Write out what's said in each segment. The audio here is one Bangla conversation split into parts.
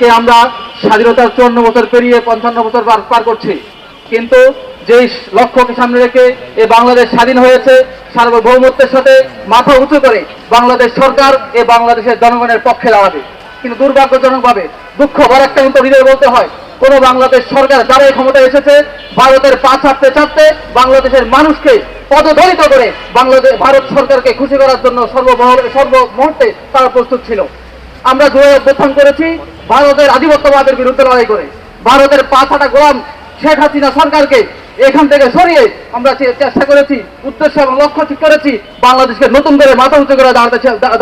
আজকে আমরা স্বাধীনতার চুয়ান্ন বছর পেরিয়ে পঞ্চান্ন বছর পার করছি। কিন্তু যেই লক্ষ্যকে সামনে রেখে এ বাংলাদেশ স্বাধীন হয়েছে, সার্বভৌমত্বের সাথে মাথা উঁচু করে বাংলাদেশ সরকার এ বাংলাদেশের জনগণের পক্ষে দাঁড়াবে। কিন্তু দুর্ভাগ্যজনকভাবে দুঃখ ভর একটা কিন্তু হৃদয় বলতে হয়, কোন বাংলাদেশ সরকার যারা এই ক্ষমতায় এসেছে, ভারতের পা ছাড়তে ছাড়তে বাংলাদেশের মানুষকে পদদলিত করে বাংলাদেশ ভারত সরকারকে খুশি করার জন্য সর্বমহল সর্বমুহূর্তে তারা প্রস্তুত ছিল। আমরা জোরে অভ্যুত্থান করেছি ভারতের আধিপত্যবাদের বিরুদ্ধে লড়াই করে। ভারতের পা ছাটা গোলাম শেখ হাসিনা সরকারকে এখান থেকে সরিয়ে আমরা চেষ্টা করেছি, উদ্দেশ্য এবং লক্ষ্য ঠিক করেছি, বাংলাদেশকে নতুন করে মাথা উঁচু করে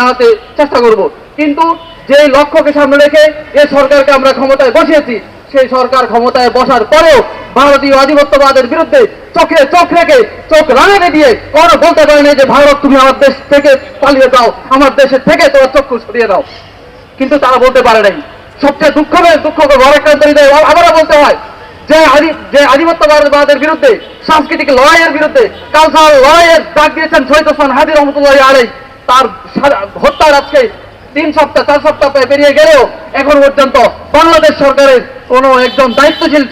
দাঁড়াতে চেষ্টা করব। কিন্তু যে লক্ষ্যকে সামনে রেখে এ সরকারকে আমরা ক্ষমতায় বসিয়েছি, সেই সরকার ক্ষমতায় বসার পরেও ভারতীয় আধিপত্যবাদের বিরুদ্ধে চোখে চোখ রেখে, চোখ রাঙাতে দিয়ে কোনো বলতে পারে না যে, ভারত, তুমি আমার দেশ থেকে পালিয়ে দাও আমার দেশের থেকে তোমার চক্ষু সরিয়ে দাও। কিন্তু তারা বলতে পারে নাই। সবচেয়ে দুঃখ বড় একটা হৃদয় আবারও বলতে হয়, যে যে আধিপত্যবাদের বিরুদ্ধে, সাংস্কৃতিক লড়াইয়ের বিরুদ্ধে, কালচারাল লড়াইয়ের ডাক দিয়েছেন শহীদ ওসমান হাদি রহমতুল্লাহ আলাই তার হত্যার আজকে তিন সপ্তাহ, চার সপ্তাহ প্রায় গেলেও এখন পর্যন্ত বাংলাদেশ সরকারের কোনো একজন দায়িত্বশীল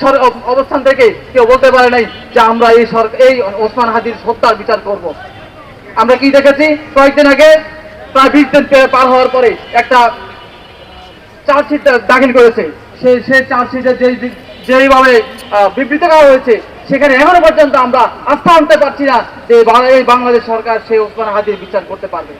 অবস্থান থেকে কেউ বলতে পারে নাই যে আমরা এই সরকার এই ওসমান হাদির হত্যার বিচার করব। আমরা কি দেখেছি? কয়েকদিন আগে, প্রায় বিশ দিন পার হওয়ার পরে একটা চার্জশিট দাখিল করেছে। সেই সেই চার্জশিটে যেই যেইভাবে বিবৃত করা হয়েছে, সেখানে এখনও পর্যন্ত আমরা আস্থা আনতে পারছি না যে এই বাংলাদেশ সরকার সেই ওসমান হাতির বিচার করতে পারবে।